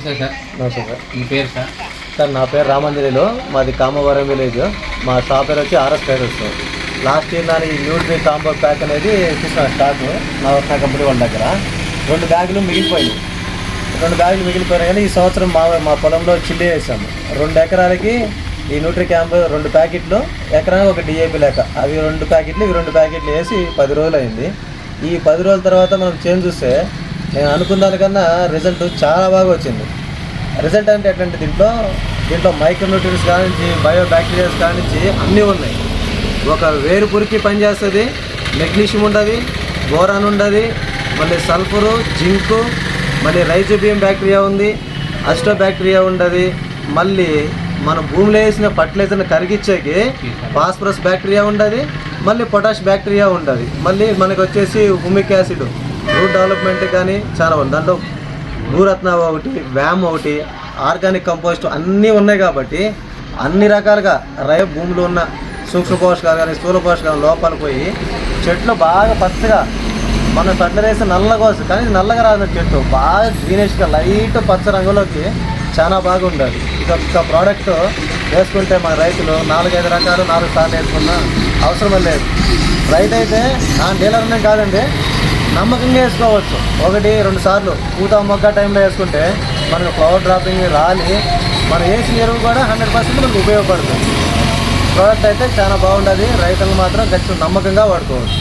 నమస్తే సార్. నమస్తే సార్. మీ పేరు సార్? సార్ నా పేరు రామంజలిలో మాది కామవరం విలేజ్. మా షాప్ పేరు వచ్చి RS traders. Last year Nani nutri combo pack అనేది తీసుకున్న స్టాక్. నవరత్న కంపెనీ వాళ్ళ దగ్గర. రెండు బ్యాగులు మిగిలిపోయినాయి. రెండు బ్యాగులు మిగిలిపోయినాయి కానీ ఈ సంవత్సరం మా మా పొలంలో చిల్లి వేసాము. రెండు ఎకరాలకి ఈ న్యూట్రీ క్యాంప్ రెండు ప్యాకెట్లు ఎకరానికి ఒక డిఏపి లెక్క. అవి రెండు ప్యాకెట్లు ఇవి రెండు ప్యాకెట్లు వేసి పది రోజులు అయింది. ఈ పది రోజుల తర్వాత మనం చేంజ్ చూస్తే నేను అనుకున్న దానికన్నా రిజల్ట్ చాలా బాగా వచ్చింది. రిజల్ట్ అంటే ఎట్లాంటి దీంట్లో దీంట్లో మైక్రోన్యూట్రియన్స్ కానించి బయో బ్యాక్టీరియాస్ కానించి అన్నీ ఉన్నాయి. ఒక వేరు పురికి పనిచేస్తుంది మెగ్నీషియం ఉండదు బోరాన్ ఉండదు మళ్ళీ సల్ఫరు జింకు మళ్ళీ రైజోబియం బ్యాక్టీరియా ఉంది అస్టో బ్యాక్టీరియా ఉండదు మళ్ళీ మన భూమిలో వేసిన ఫర్టిలైజర్ని కరిగించేకి ఫాస్ఫరస్ బ్యాక్టీరియా ఉండదు మళ్ళీ పొటాష్ బ్యాక్టీరియా ఉండదు. మళ్ళీ మనకు వచ్చేసి హుమిక్ యాసిడ్ రూట్ డెవలప్మెంట్ కానీ చాలా ఉంది. దాంట్లో భూరత్న ఒకటి వ్యామ్ ఒకటి ఆర్గానిక్ కంపోస్ట్ అన్నీ ఉన్నాయి కాబట్టి అన్ని రకాలుగా రై భూమిలో ఉన్న సూక్ష్మ పోషకాలు కానీ స్థూల పోషకాలు లోపల పోయి చెట్లు బాగా పచ్చగా మన ఫర్టిలైజర్ నల్లగా వస్తుంది. కానీ నల్లగా రాదు చెట్టు. బాగా గ్రీనిష్గా లైట్ పచ్చ రంగులోకి చాలా బాగా ఉండాలి ఇది ఒక ప్రోడక్ట్ వేసుకుంటే మన రైతులు నాలుగైదు రకాలు నాలుగు సార్లు వేసుకున్నా అవసరం లేదు. రైతు అయితే నా డీలర్నే కాదండి నమ్మకంగా వేసుకోవచ్చు. ఒకటి రెండు సార్లు. పూత మొగ్గ టైంలో వేసుకుంటే మనకు పవర్ డ్రాపింగ్ రాలి. మనం వేసిన ఎరువు కూడా హండ్రెడ్ పర్సెంట్ మనకు ఉపయోగపడుతుంది. ప్రోడక్ట్ అయితే చాలా బాగుంటుంది రైతులు మాత్రం గట్టి నమ్మకంగా వాడుకోవచ్చు.